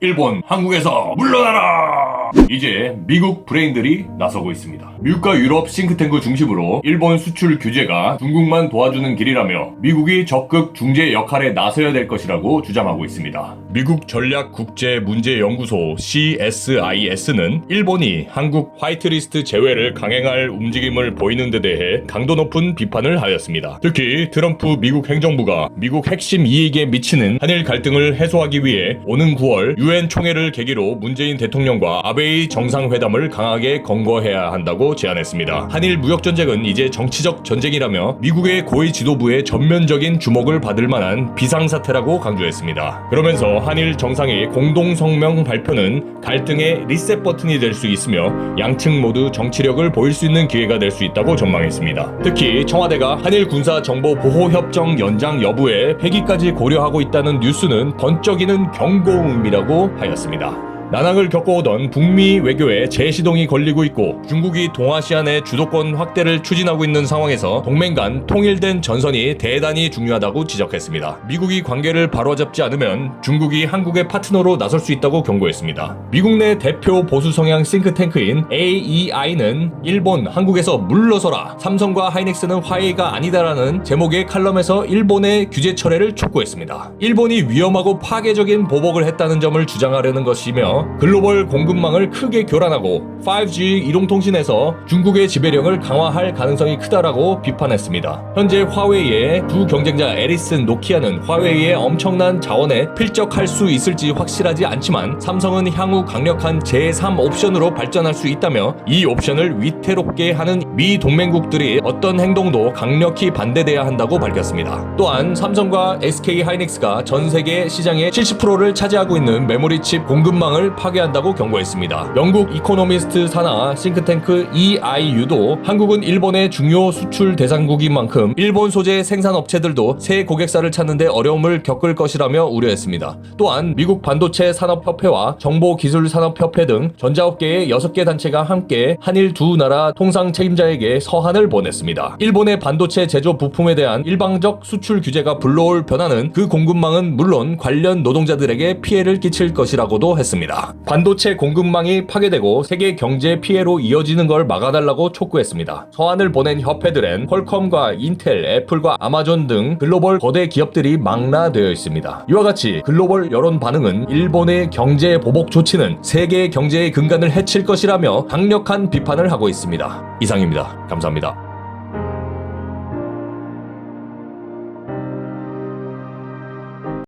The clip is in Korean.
일본, 한국에서 물러나라! 이제 미국 브레인들이 나서고 있습니다. 미국과 유럽 싱크탱크 중심으로 일본 수출 규제가 중국만 도와주는 길이라며 미국이 적극 중재 역할에 나서야 될 것이라고 주장하고 있습니다. 미국 전략 국제 문제 연구소 CSIS는 일본이 한국 화이트리스트 제외를 강행할 움직임을 보이는 데 대해 강도 높은 비판을 하였습니다. 특히 트럼프 미국 행정부가 미국 핵심 이익에 미치는 한일 갈등을 해소하기 위해 오는 9월 유엔 총회를 계기로 문재인 대통령과 아베 이 정상회담을 강하게 권고해야 한다고 제안했습니다. 한일 무역 전쟁은 이제 정치적 전쟁이라며 미국의 고위 지도부의 전면적인 주목을 받을 만한 비상사태라고 강조했습니다. 그러면서 한일 정상의 공동 성명 발표는 갈등의 리셋 버튼이 될 수 있으며 양측 모두 정치력을 보일 수 있는 기회가 될 수 있다고 전망했습니다. 특히 청와대가 한일 군사 정보 보호 협정 연장 여부에 폐기까지 고려하고 있다는 뉴스는 번쩍이는 경고음이라고 하였습니다. 난항을 겪어오던 북미 외교에 재시동이 걸리고 있고 중국이 동아시아 내 주도권 확대를 추진하고 있는 상황에서 동맹 간 통일된 전선이 대단히 중요하다고 지적했습니다. 미국이 관계를 바로잡지 않으면 중국이 한국의 파트너로 나설 수 있다고 경고했습니다. 미국 내 대표 보수 성향 싱크탱크인 AEI는 일본, 한국에서 물러서라 삼성과 하이닉스는 화해가 아니다라는 제목의 칼럼에서 일본의 규제 철회를 촉구했습니다. 일본이 위험하고 파괴적인 보복을 했다는 점을 주장하려는 것이며 글로벌 공급망을 크게 교란하고 5G 이동통신에서 중국의 지배력을 강화할 가능성이 크다라고 비판했습니다. 현재 화웨이의 두 경쟁자 에리슨, 노키아는 화웨이의 엄청난 자원에 필적할 수 있을지 확실하지 않지만 삼성은 향후 강력한 제3 옵션으로 발전할 수 있다며 이 옵션을 위태롭게 하는 미 동맹국들이 어떤 행동도 강력히 반대돼야 한다고 밝혔습니다. 또한 삼성과 SK 하이닉스가 전 세계 시장의 70%를 차지하고 있는 메모리 칩 공급망을 파괴한다고 경고했습니다. 영국 이코노미스트 산하 싱크탱크 EIU도 한국은 일본의 중요 수출 대상국인 만큼 일본 소재 생산 업체들도 새 고객사를 찾는데 어려움을 겪을 것이라며 우려했습니다. 또한 미국 반도체 산업협회와 정보기술산업협회 등 전자업계의 6개 단체가 함께 한일 두 나라 통상 책임자에게 서한을 보냈습니다. 일본의 반도체 제조 부품에 대한 일방적 수출 규제가 불러올 변화는 그 공급망은 물론 관련 노동자들에게 피해를 끼칠 것이라고도 했 반도체 공급망이 파괴되고 세계 경제 피해로 이어지는 걸 막아달라고 촉구했습니다. 서한을 보낸 협회들엔 퀄컴과 인텔, 애플과 아마존 등 글로벌 거대 기업들이 망라되어 있습니다. 이와 같이 글로벌 여론 반응은 일본의 경제 보복 조치는 세계 경제의 근간을 해칠 것이라며 강력한 비판을 하고 있습니다. 이상입니다. 감사합니다.